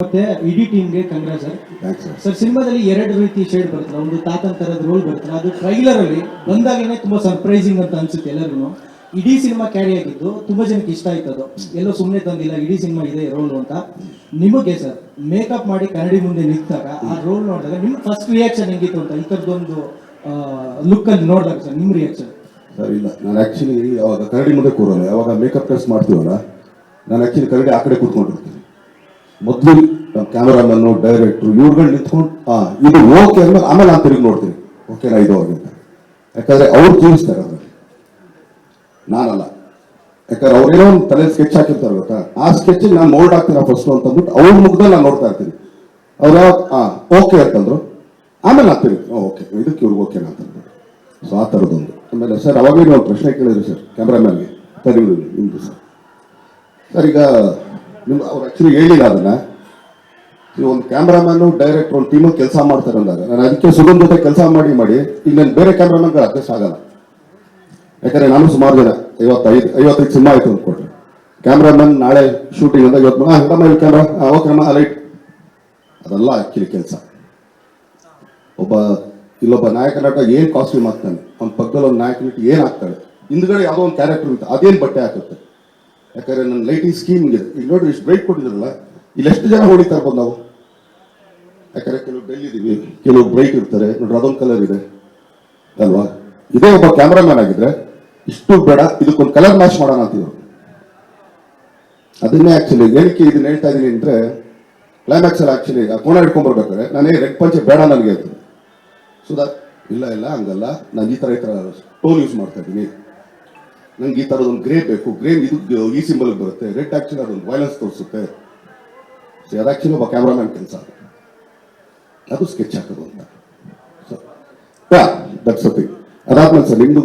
ಮತ್ತೆ ಇಡಿ ಟೀಮ್ಗೆ Kangra sir sir sir ಸಿನಿಮಾದಲ್ಲಿ ಎರಡು ರೀತಿ ಶೇಡ್ ಬರ್ತಾರೆ ಒಂದು ತಾತನ ತರದ ರೋಲ್ ಬರ್ತಾರೆ ಅದು ಟ್ರೈಲರ್ ಅಲ್ಲಿ ಬಂದಾಗಲೇ ತುಂಬಾ ಸರ್ಪ್ರೈಸಿಂಗ್ ಅಂತ ಅನ್ಸುತ್ತೆ ಎಲ್ಲರೂ ಇಡೀ ಸಿನಿಮಾ ಕ್ಯಾರಿ ಆಗಿದ್ದು ತುಂಬಾ ಜನಕ್ಕೆ ಇಷ್ಟ ಆಯ್ತು ಅದು. ಎಲ್ಲೋ ಸುಮ್ಮನೆ ತಂದಿಲ್ಲ ಇಡೀ ಸಿನಿಮಾ ಇದೆ ರೋಲ್ ಅಂತ. ನಿಮಗೆ ಸರ್ ಮೇಕಪ್ ಮಾಡಿ ಕನ್ನಡಿ ಮುಂದೆ ನಿಂತಾಗ ಆ ರೋಲ್ ನೋಡಿದಾಗ ನಿಮ್ ಫಸ್ಟ್ ರಿಯಾಕ್ಷನ್ ಹೆಂಗಿತ್ತು ಅಂತ ಈ ಥರದ್ದೊಂದು ಲುಕ್ ಅಲ್ಲಿ ನೋಡಿದಾಗ ಸರ್ ನಿಮ್ ರಿಯಾಕ್ಷನ್ ಸರ್ ಇಲ್ಲ. ನಾನು ಆಕ್ಚುಲಿ ಅವಾಗ ಕನ್ನಡಿ ಮುಂದೆ ಕೂರೋಲ್ಲ. ಯಾವಾಗ ಮೇಕಪ್ ಟೆಸ್ಟ್ ಮಾಡ್ತೀವಲ್ಲ ನಾನು ಆಕ್ಚುಲಿ ಕನ್ನಡಿ ಆ ಕಡೆ ಕೂತ್ಕೊಂಡಿರ್ತೀನಿ. ಮೊದಲು ಕ್ಯಾಮರಾಮನ್ನು ಡೈರೆಕ್ಟ್ರು ಇವ್ರುಗಳು ನಿಂತ್ಕೊಂಡು ಹಾಂ ಇದು ಓಕೆ ಅಂದ್ರೆ ಆಮೇಲೆ ನಾನು ತಿರುಗಿ ನೋಡ್ತೀನಿ. ಓಕೆನಾ, ಇದು ಅಂತ. ಯಾಕಂದ್ರೆ ಅವ್ರು ಜೀವಿಸ್ತಾರೆ ಅದರಲ್ಲಿ. ನಾನಲ್ಲ. ಯಾಕಂದ್ರೆ ಅವ್ರೇನೋ ಒಂದು ತಲೆ ಸ್ಕೆಚ್ ಹಾಕಿರ್ತಾರೆ ಗೊತ್ತಾ? ಆ ಸ್ಕೆಚ್ಗೆ ನಾನು ಮೋಲ್ಡ್ ಆಗ್ತೀನಿ ಫಸ್ಟ್ ಅಂತ ಅಂದ್ಬಿಟ್ಟು ಅವ್ರ ಮುಖದಲ್ಲಿ ನಾನು ನೋಡ್ತಾ ಇರ್ತೀನಿ. ಅವ್ರು ಹಾಂ ಓಕೆ ಅಂತಂದ್ರು. ಆಮೇಲೆ ನಾನು ತಿರುಗಿ ಓಕೆ. ಇದಕ್ಕೆ ಇವ್ರಿಗೆ ಓಕೆನಾ ಅಂತ ಅಂದ್ಬಿಟ್ಟು. ಸೊ ಆ ಥರದ್ದೊಂದು ಆಮೇಲೆ ಸರ್, ಅವಾಗಲೇ ನೀವು ಒಂದು ಪ್ರಶ್ನೆ ಕೇಳಿದ್ರಿ ಸರ್ ಕ್ಯಾಮ್ರಾಮ್ಯಾನ್ಗೆ ತರಿ ನಿಮ್ದು ಸರ್. ಸರ್, ಈಗ ನಿಮ್ಗೆ ಅವ್ರು ಆ್ಯಕ್ಚುಲಿ ಹೇಳಿಲ್ಲ ಅದನ್ನ. ಈ ಒಂದು ಕ್ಯಾಮ್ರಾಮನ್ ಡೈರೆಕ್ಟರ್ ಒಂದು ಟೀಮಲ್ಲಿ ಕೆಲಸ ಮಾಡ್ತಾರೆ ಅಂದಾಗ, ನಾನು ಅದಕ್ಕೆ ಸುಗಮ್ ಜೊತೆ ಕೆಲಸ ಮಾಡಿ ಮಾಡಿ, ಈಗ ನಾನು ಬೇರೆ ಕ್ಯಾಮ್ರಾಮನ್ಗಳು ಅಡ್ಜಸ್ಟ್ ಆಗಲ್ಲ. ಯಾಕಂದ್ರೆ ನಾನು ಸುಮಾರು ಜನ, ಐವತ್ತೈದು ಐವತ್ತೈದು ಸಿನಿಮಾ ಆಯ್ತು ಅಂದ್ಕೊಟ್ರೆ ಕ್ಯಾಮ್ರಾಮನ್ ನಾಳೆ ಶೂಟಿಂಗ್ ಅಂತ ಇವತ್ತು ಹಾಂ ಹಂಗಮ್ಮ ಇಲ್ಲಿ ಕ್ಯಾಮ್ರಾ ಓಕೆ ನಮ್ಮ ಲೈಟ್ ಅದೆಲ್ಲ ಆ್ಯಕ್ಚುಲಿ ಕೆಲಸ. ಒಬ್ಬ, ಇಲ್ಲೊಬ್ಬ ನಾಯಕ ನಟ ಏನು ಕಾಸ್ಟ್ಯೂಮ್ ಹಾಕ್ತಾನೆ, ಅವ್ನ ಪಕ್ಕದಲ್ಲಿ ಒಂದು ನಾಯಕ ನಟ ಏನು ಹಾಕ್ತಾಳೆ, ಹಿಂದ್ಗಡೆ ಯಾವುದೋ ಒಂದು ಕ್ಯಾರೆಕ್ಟರ್ ಇರುತ್ತೆ ಅದೇನು ಬಟ್ಟೆ ಹಾಕುತ್ತೆ. ಯಾಕಂದ್ರೆ ನನ್ನ ಲೈಟಿಂಗ್ ಸ್ಕೀಮ್ ಇದೆ. ಈಗ ನೋಡ್ರಿ, ಇಷ್ಟು ಬ್ರೈಟ್ ಕೊಟ್ಟಿದ್ರಲ್ಲ, ಇಲ್ಲಿ ಎಷ್ಟು ಜನ ಹೊಡಿತಾ ಇರ್ಬೋದು ನಾವು? ಯಾಕಂದ್ರೆ ಕೆಲವು ಬೆಲ್ ಇದೀವಿ ಕೆಲವು ಬ್ರೈಟ್ ಇರ್ತಾರೆ. ನೋಡ್ರಿ, ಅದೊಂದು ಕಲರ್ ಇದೆ. ಅಲ್ವಾ? ಇದೇ ಒಬ್ಬ ಕ್ಯಾಮ್ರಾಮ್ಯಾನ್ ಆಗಿದ್ರೆ, ಇಷ್ಟು ಬೇಡ, ಇದಕ್ಕೊಂದು ಕಲರ್ ಮ್ಯಾಚ್ ಮಾಡೋಣ ಅಂತಿದ್ರು ಅದನ್ನೇ ಆಕ್ಚುಲಿ ಏನಕ್ಕೆ ಇದನ್ನ ಹೇಳ್ತಾ ಇದೀನಿ ಅಂದ್ರೆ ಕ್ಲೈಮ್ಯಾಕ್ಸ್ ಅಲ್ಲಿ ಆಕ್ಚುಲಿ ಆ ಕೋಣ ಹಿಡ್ಕೊಂಡ್ ಬರ್ಬೇಕಾದ್ರೆ ನಾನೇ ರೆಡ್ ಪಂಚೆ ಬೇಡ ನನಗೆ ಅಂತ. ಸುಧಾ ಇಲ್ಲ ಇಲ್ಲ, ಹಂಗಲ್ಲ. ನಾನು ಈ ತರ ಈ ತರ ಟೋನ್ ಯೂಸ್ ಮಾಡ್ತಾ ಇದ್ದೀನಿ ನಂಗೆ ಈ ತರದೊಂದು ಗ್ರೇ ಬೇಕು. ಗ್ರೇ ಇದು ಈ ಸಿಂಬಲ್ ಬರುತ್ತೆ. ರೆಡ್ ಆಕ್ಚುಲಿ ಅದೊಂದು ವೈಲೆನ್ಸ್ ತೋರಿಸುತ್ತೆ. ಸೊ ಅದು ಆಕ್ಚುಲಿ ಒಬ್ಬ ಕ್ಯಾಮ್ರಾಮ್ಯಾನ್ ಕೆಲಸ. ಅದು ಸ್ಕೆಚ್ ಹಾಕೋದು ಅಂತ. ಸೊ ದಟ್ಸ್ ಅದಾದ್ಮೇಲೆ ಸರ್, ನಿಮ್ದು